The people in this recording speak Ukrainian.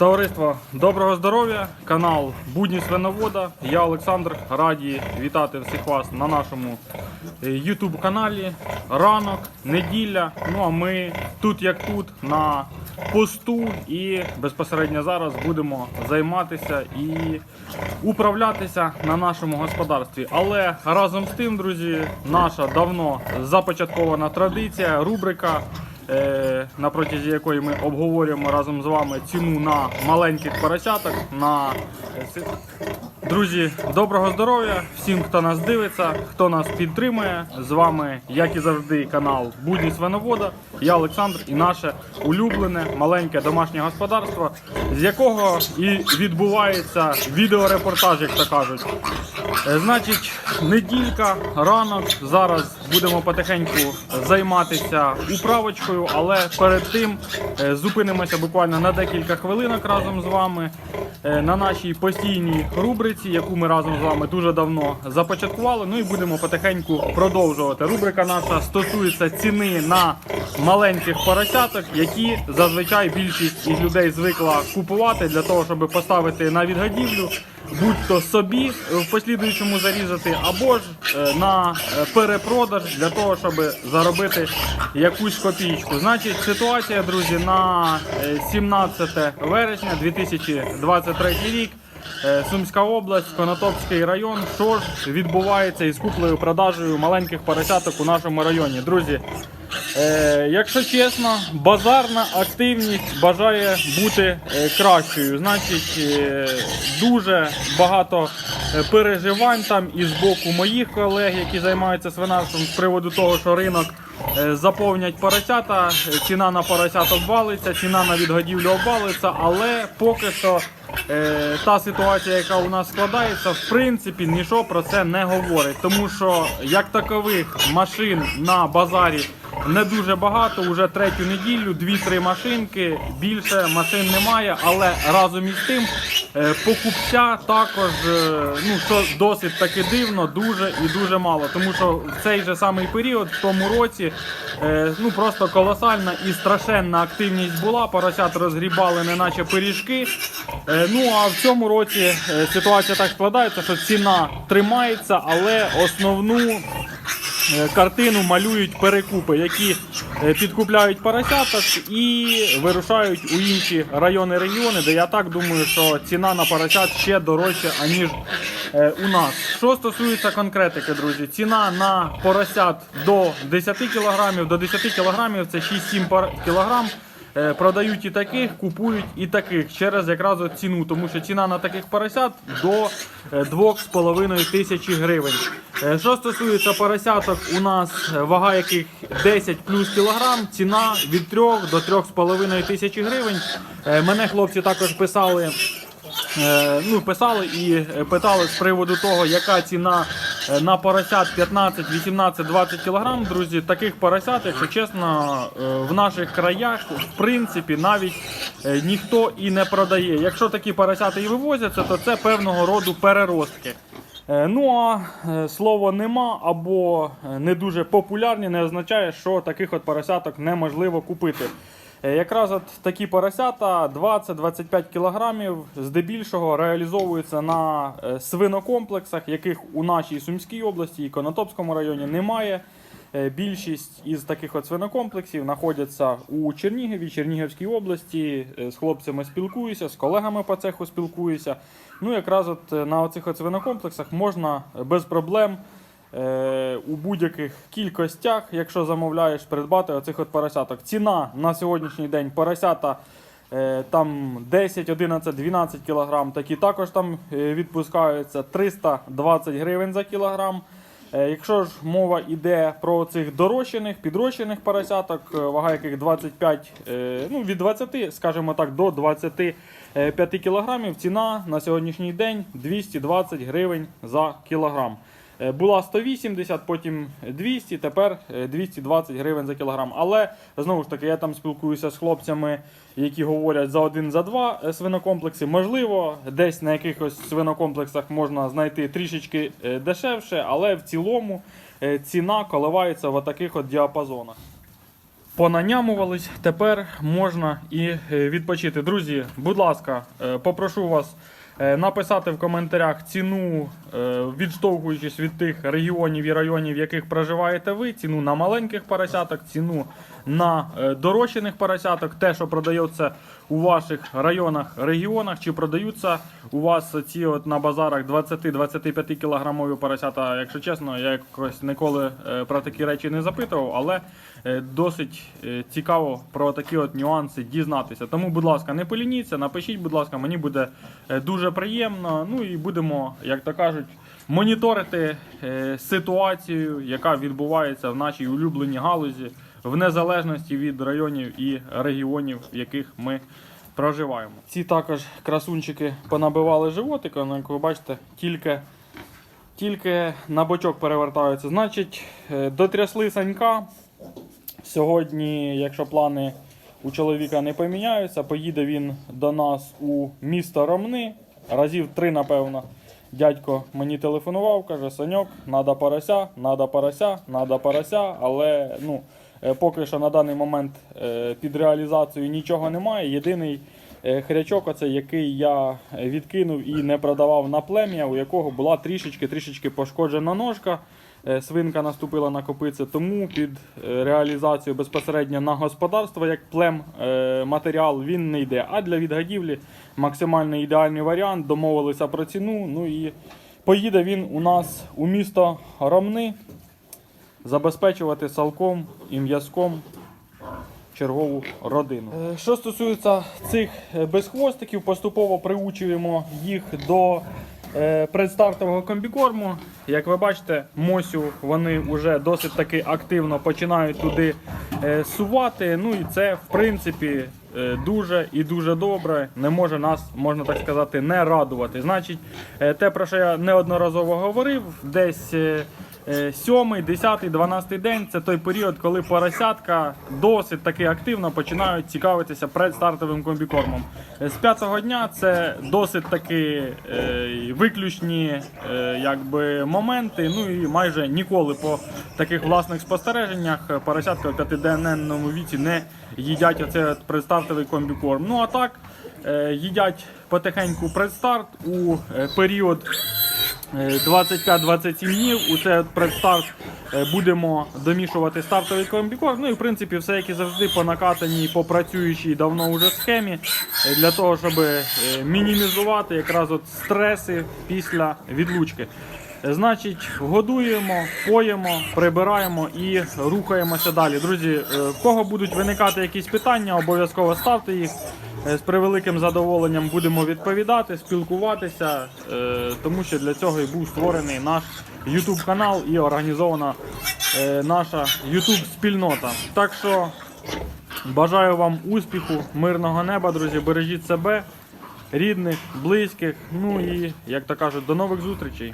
Товариство, доброго здоров'я! Канал Будні Свиновода. Я Олександр. Раді вітати всіх вас на нашому е, YouTube каналі. Ранок, неділя. Ну а ми тут як тут на посту і безпосередньо зараз будемо займатися і управлятися на нашому господарстві. Але разом з тим, друзі, наша давно започаткована традиція, рубрика на протязі якої ми обговорюємо разом з вами ціну на маленьких поросяток. На... е, Друзі, доброго здоров'я всім, хто нас дивиться, хто нас підтримує. З вами, як і завжди, канал Будні Свиновода. Я Олександр і наше улюблене маленьке домашнє господарство, з якого і відбувається відеорепортаж, як то кажуть. Е, Значить, неділька, ранок. Зараз будемо потихеньку займатися управочкою, але перед тим е, зупинимося буквально на декілька хвилинок разом з вами е, на нашій постійній рубриці, яку ми разом з вами дуже давно започаткували. Ну і будемо потихеньку продовжувати. Рубрика наша стосується ціни на маленьких поросяток, які зазвичай більшість із людей звикла купувати для того, щоб поставити на відгодівлю будь-то собі в послідуючому зарізати, або ж е, на е, перепродаж для того, щоб заробити якусь копійку. Значить, ситуація, друзі, на е, 17 вересня 2023 рік. е, Сумська область, Конотопський район. Що ж відбувається із куплею продажею маленьких поросяток у нашому районі? Друзі, Е, якщо чесно, базарна активність бажає бути е, кращою. Значить, е, дуже багато е, переживань там і з боку моїх колег, які займаються свинарством, з приводу того, що ринок е, заповнять поросята, ціна на поросят обвалиться, ціна на відгодівлю обвалиться, але поки що. Е, та ситуація, яка у нас складається, в принципі, нічого про це не говорить, тому що як такових машин на базарі не дуже багато. Уже третю неділю, дві-три машинки. Більше машин немає, але разом із тим е, покупця також, е, ну що досить таки дивно, дуже і дуже мало. Тому що в цей же самий період, в тому році, е, ну просто колосальна і страшенна активність була. Поросят розгрібали, неначе пиріжки. Е, Ну а в цьому році е, ситуація так складається, що ціна тримається, але основну е, картину малюють перекупи, які е, підкупляють поросяток і вирушають у інші райони регіони, де я так думаю, що ціна на поросят ще дорожча, аніж е, у нас. Що стосується конкретики, друзі, ціна на поросят до 10 кг, до 10 кг це 6-7 пар- кілограм. Е, Продають і таких, купують і таких через якраз ціну, тому що ціна на таких поросят до е, 2,5 тисячі гривень. Е, Що стосується поросяток, у нас е, вага яких 10 плюс кілограм, ціна від 3 до 3,5 тисячі гривень. Е, Мене хлопці також писали. Е, ну, писали і е, питали з приводу того, яка ціна е, на поросят 15, 18, 20 кг. Друзі, таких поросят, якщо чесно, е, в наших краях в принципі навіть е, ніхто і не продає. Якщо такі поросята і вивозяться, то це певного роду переростки. Е, Ну а е, слово нема або е, не дуже популярні не означає, що таких от поросяток неможливо купити. Е, Якраз от такі поросята 20-25 кілограмів здебільшого реалізовуються на е, свинокомплексах, яких у нашій Сумській області і Конотопському районі немає. Е, Більшість із таких от свинокомплексів знаходяться у Чернігові, Чернігівській області. З хлопцями спілкуюся, з колегами по цеху спілкуюся. Ну, якраз от на оцих от свинокомплексах можна без проблем у будь-яких кількостях, якщо замовляєш, придбати оцих от поросяток. Ціна на сьогоднішній день поросята е, там 10, 11, 12 кілограм, такі також там е, відпускаються 320 гривень за кілограм. Е, Якщо ж мова йде про цих дорощених, підрощених поросяток, е, вага яких 25, е, ну від 20, скажімо так, до 25 кілограмів, ціна на сьогоднішній день 220 гривень за кілограм. Е, Була 180, потім 200, тепер е, 220 гривень за кілограм. Але знову ж таки, я там спілкуюся з хлопцями, які говорять за один, за два е, свинокомплекси. Можливо, десь на якихось свинокомплексах можна знайти трішечки е, дешевше, але в цілому е, ціна коливається в таких от діапазонах. понанямувались, тепер можна і е, відпочити. Друзі, будь ласка, е, попрошу вас е, написати в коментарях ціну, е, відштовхуючись від тих регіонів і районів, в яких проживаєте ви, ціну на маленьких поросяток, ціну на е, дорощених поросяток, те, що продається у ваших районах, регіонах, чи продаються у вас ці от на базарах 20-25 кілограмові поросята. Якщо чесно, я якось ніколи е, про такі речі не запитував, але е, досить е, цікаво про такі от нюанси дізнатися. Тому, будь ласка, не полініться, напишіть, будь ласка, мені буде е, дуже приємно. Ну і будемо, як то кажуть, моніторити е, ситуацію, яка відбувається в нашій улюбленій галузі, в незалежності від районів і регіонів, в яких ми проживаємо. Ці також красунчики понабивали животика, ну, як ви бачите, тільки, тільки на бочок перевертаються. Значить, е, дотрясли санька. Сьогодні, якщо плани у чоловіка не поміняються, поїде він до нас у місто Ромни. Разів три, напевно. Дядько мені телефонував, каже: Саньок, надо порося, надо порося, надо порося, але ну, е, поки що на даний момент е, під реалізацію нічого немає. Єдиний е, хрячок, оцей, який я відкинув і не продавав на плем'я, у якого була трішечки трішечки пошкоджена ножка. Е, Свинка наступила на копице, тому під е, реалізацію безпосередньо на господарство, як плем е, матеріал, він не йде. А для відгадівлі максимально ідеальний варіант. Домовилися про ціну. Ну і поїде він у нас у місто Ромни забезпечувати салком і м'язком чергову родину. Що стосується цих безхвостиків, поступово приучуємо їх до предстартового комбікорму. Як ви бачите, Мосю вони вже досить таки активно починають туди е, сувати. Ну і це, в принципі, е, дуже і дуже добре. Не може нас, можна так сказати, не радувати. Значить, е, те, про що я неодноразово говорив, десь. Е, Е, Сьомий, десятий, дванадцятий день це той період, коли поросятка досить таки активно починають цікавитися предстартовим комбікормом. Е, З п'ятого дня це досить таки е, виключні е, якби, моменти. Ну і майже ніколи по таких власних спостереженнях поросятка в п'ятиденному віці не їдять оцей предстартовий комбікорм. Ну а так їдять потихеньку предстарт у період. Е, 25-27 днів. У цей предстарт е, будемо домішувати стартовий комбікорм. Ну і в принципі все, як і завжди, по накатаній, по працюючій давно вже схемі, е, для того, щоб е, мінімізувати якраз от стреси після відлучки. Е, Значить, годуємо, поїмо, прибираємо і рухаємося далі. Друзі, е, в кого будуть виникати якісь питання, обов'язково ставте їх. Е, З превеликим задоволенням будемо відповідати, спілкуватися, е, тому що для цього і був створений наш YouTube канал і організована е, наша YouTube спільнота. Так що бажаю вам успіху, мирного неба, друзі. Бережіть себе, рідних, близьких. Ну і як то кажуть, до нових зустрічей.